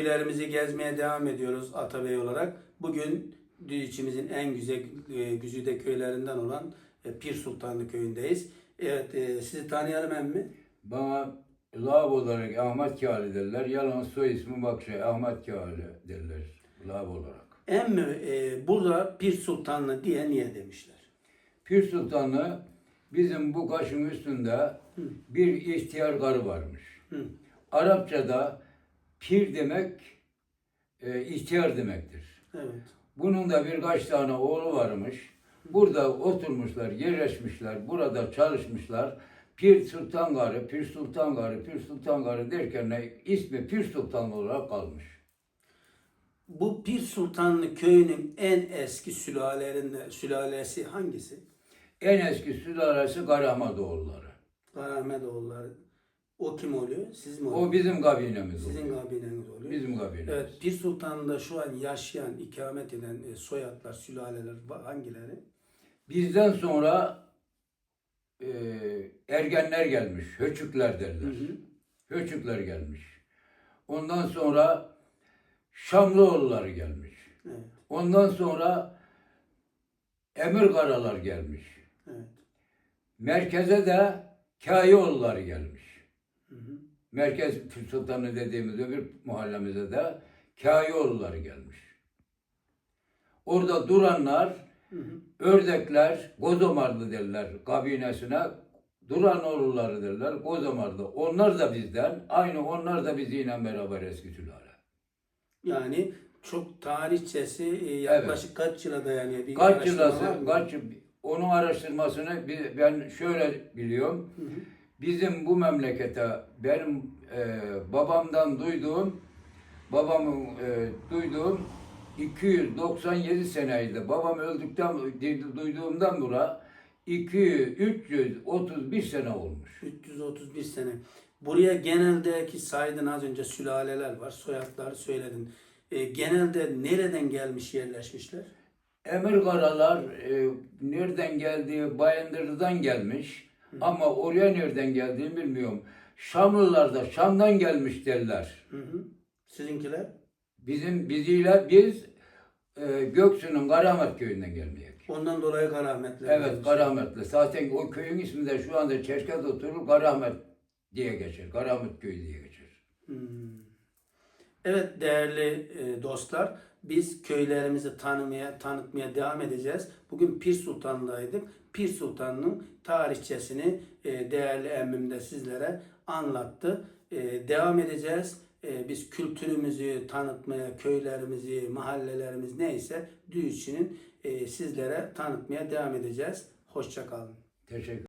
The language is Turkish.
Köylerimizi gezmeye devam ediyoruz Atabey olarak. Bugün Düzçimizin en güzel e, güzide köylerinden olan e, Pir Sultanlı köyündeyiz. Evet, e, sizi tanıyalım emmi. Bana lav olarak Ahmet Kâli derler. Yalan soy ismi bak şey Ahmet Kâli derler lav olarak. Emmi e, burada Pir Sultanlı diye niye demişler? Pir Sultanlı bizim bu kaşın üstünde bir ihtiyar karı varmış. Hı. Arapçada pir demek e, ihtiyar demektir. Evet. Bunun da birkaç tane oğlu varmış. Burada oturmuşlar, yerleşmişler, burada çalışmışlar. Pir Sultan Garı, Pir Sultan Garı, Pir Sultan Garı derken ne, ismi Pir Sultan olarak kalmış. Bu Pir Sultanlı köyünün en eski sülalelerinden sülalesi hangisi? En eski sülalesi Garahmadoğulları. Karamedoğulları. O kim oluyor? Siz mi O oluyor? bizim kabinemiz Sizin oluyor. kabineniz oluyor. Bizim kabinemiz. Evet, Pir Sultan'da şu an yaşayan, ikamet eden e, soyadlar, sülaleler hangileri? Bizden sonra e, ergenler gelmiş, höçükler derler. Hı hı. Höçükler gelmiş. Ondan sonra Şamlıoğulları gelmiş. Evet, Ondan sonra Emirkaralar gelmiş. evet. Merkeze de Kâyoğulları gelmiş. Merkez Sultanı dediğimiz öbür mahallemize de Kâyoğulları gelmiş. Orada duranlar, Hı hı. ördekler, Gozomarlı derler kabinesine. Duranoğulları derler, Gozomarlı. Onlar da bizden, aynı onlar da bizimle beraber eski sülale. Yani çok tarihçesi e, yaklaşık kaç yıla dayanıyor? Bir Kaç yılası, kaç onun araştırmasını ben şöyle biliyorum. Hı hı. Bizim bu memlekete benim e, babamdan duyduğum, babamın e, duyduğum 297 seneydi. Babam öldükten duyduğumdan bura 200 331 sene olmuş. 331 sene. Buraya geneldeki saydın az önce sülaleler var, soyadları söyledin. E, genelde nereden gelmiş yerleşmişler? Emir Karalar e, nereden geldiği Bayındır'dan gelmiş. Ama oraya nereden geldiğini bilmiyorum. Şamlılar da Şam'dan gelmiş derler. Hı hı. Sizinkiler? Bizim biziyle biz e, Göksu'nun Karamet köyünden gelmeyek. Ondan dolayı Karametler. Evet gelmiş. Karametli. Zaten o köyün ismi de şu anda Çerkez oturur Karamet diye geçer. Karamet köyü diye geçer. Hmm. Evet değerli e, dostlar, biz köylerimizi tanımaya, tanıtmaya devam edeceğiz. Bugün Pir Sultan'daydık. Pir Sultan'ın tarihçesini e, değerli emmim de sizlere anlattı. E, devam edeceğiz. Biz kültürümüzü tanıtmaya, köylerimizi, mahallelerimiz neyse Düğüç'ün e, sizlere tanıtmaya devam edeceğiz. Hoşçakalın. Teşekkür